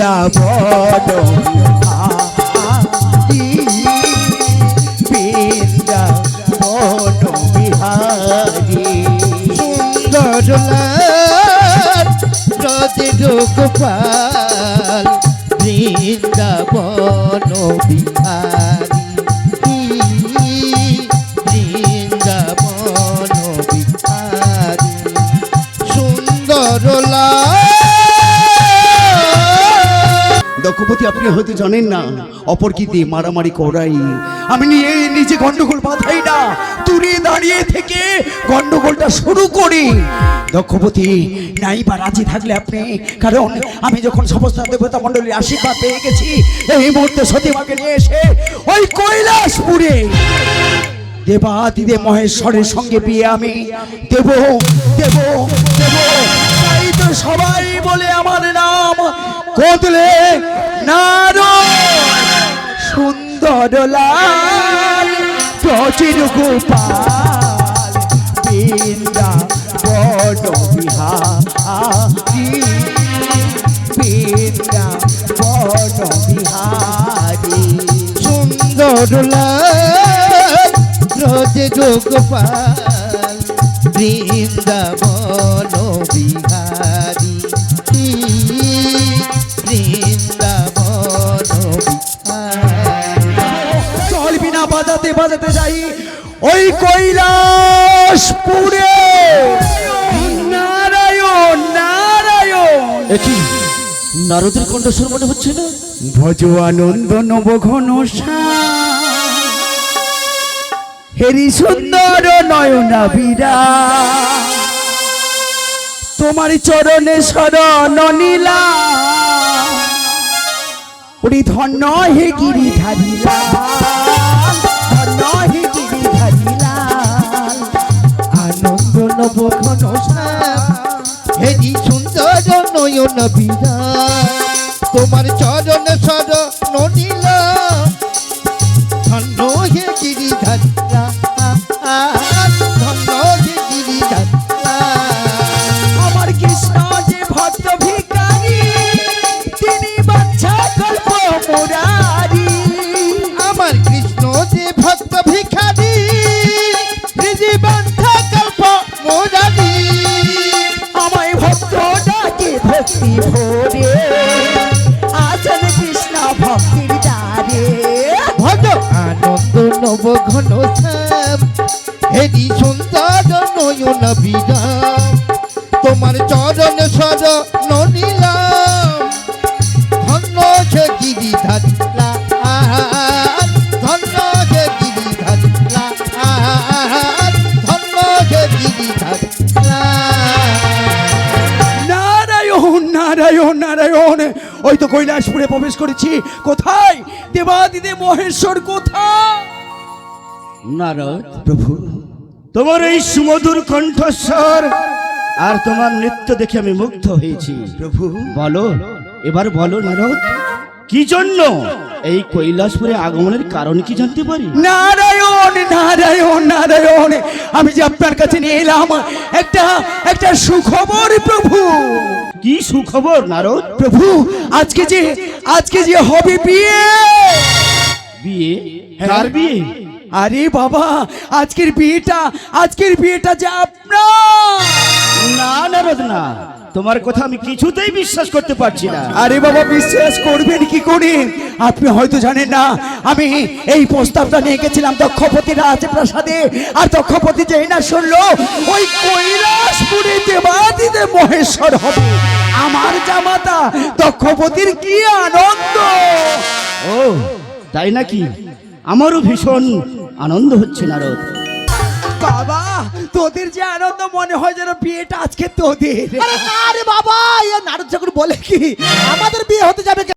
বৃন্দাবন বিহারি বৃন্দাবন বিহারি সুন্দর লাল ব্রজ গোপাল বৃন্দাবন বিহারি দক্ষপতি আপনি হয়তো জানেন না, অপর কি দিয়ে মারামারি করাই। আমি নিয়ে নিজে গন্ডগোল বাঁধাই না, দূরে দাঁড়িয়ে থেকে গন্ডগোলটা শুরু করি। দক্ষপতি নাই বা রাজি থাকলে আপনি, কারণ আমি যখন সমস্ত দেবতা মণ্ডলীর আশীর্বাদ পেয়ে গেছি, এই মুহূর্তে সতীমাকে নিয়ে এসে ওই কৈলাসপুরে দেবাদিদে মহেশ্বরের সঙ্গে বিয়ে আমি দেব দেব দেব। তাই তো সবাই বলে আমার নাম কোদলে নারায়ণ, সুন্দর লাল প্রচির গোপাল বৃন্দা বন বিহারি বৃন্দা বন বিহারি। সুন্দর লাল, রোজ গোপাল, বৃন্দাবন বিহারি ওই কৈলাসপুরে। নারায়ণ নারায়ণ। নারদের কণ্ঠস্বর মনে হচ্ছে না? ভজ আনন্দ নব ঘন হেরি সুন্দর নয়না বীরা। তোমার চরণে শরণ নীলা। ওরি ধন্য হে গিরি ধারিলা ধন্য হে নব ঘন হেরি সুন্দর নয়ন বীরা আনন্দ নব ঘন হেরি সুন্দর নয়ন বিরাম তোমার চরণ সর নারায়ণ নারায়ণ ওই তো কৈলাসপুরে প্রবেশ করেছি। কোথায়? দেবাদিদে মহেশ্বর কোথায়? নারদ। প্রভু তোমার এই সুমধুর কণ্ঠস্বর আর তোমার নৃত্য দেখে আমি মুগ্ধ হয়েছি। প্রভু। বলো এবার বলো নারদ। কি জন্য এই কৈলাসপুরে আগমনের কারণ কি জানতে পারি? নারায়ণ নারায়ণ নারায়ণ আমি যে আপনার কাছে নিয়ে এলাম একটা একটা সুখবর প্রভু। কি সুখবর নারদ? প্রভু আজকে যে আজকে যে হবে বিয়ে। বিয়ে? কার বিয়ে? আরে বাবা আজকের বিয়েটা আজকের বিয়েটা যে আপনার। না নারদ না। তোমার কথা আমি কিছুতেই বিশ্বাস করতে পারছি না। আরে বাবা বিশ্বাস করবেন কি করে? আপনি হয়তো জানেন না আমি এই প্রস্তাবটা নিয়ে গেছিলাম দক্ষপতি রাজপ্রাসাদে। আর দক্ষপতি যেই না শুনলো ওই কৈলাসপুরে দেবাদিদে মহেশ্বর হবে আমার জামাতা দক্ষপতির কি আনন্দ! ও তাই নাকি? আমারও ভীষণ আনন্দ হচ্ছে নারদ। বাবা, তোদের যে আনন্দ মনে হয় যেন বিয়েটা আজকে তোদের। আরে বাবা, এ নারদ ঠাকুর বলে কি? আমাদের বিয়ে হতে যাবে